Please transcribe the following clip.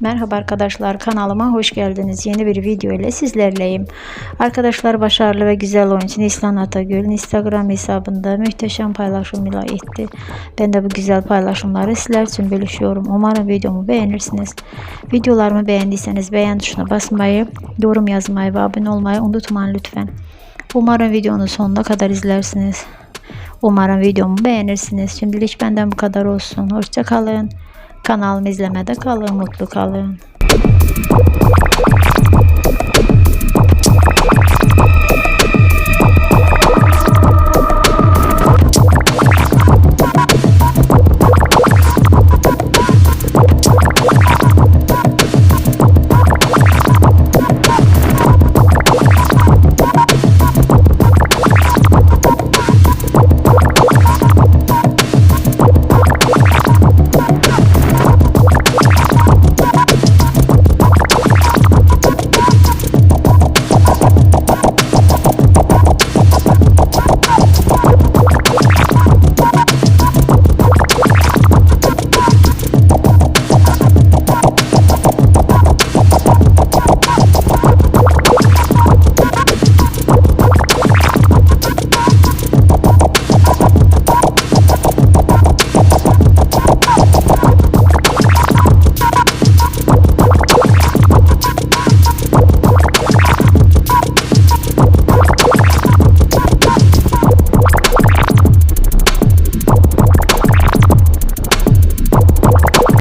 Merhaba arkadaşlar kanalıma hoş geldiniz. Yeni bir video ile sizlerleyim. Arkadaşlar başarılı ve güzel oyuncu Nislan Atagül Instagram hesabında muhteşem paylaşımlar etti. Ben de bu güzel paylaşımları sizler için bölüşüyorum. Umarım videomu beğenirsiniz. Videolarımı beğendiyseniz beğen tuşuna basmayı, yorum yazmayı ve abone olmayı unutmayın lütfen. Umarım videonun sonuna kadar izlersiniz. Umarım videomu beğenirsiniz. Şimdilik benden bu kadar olsun. Hoşça kalın. Kanalımı izlemede kalın. Mutlu kalın.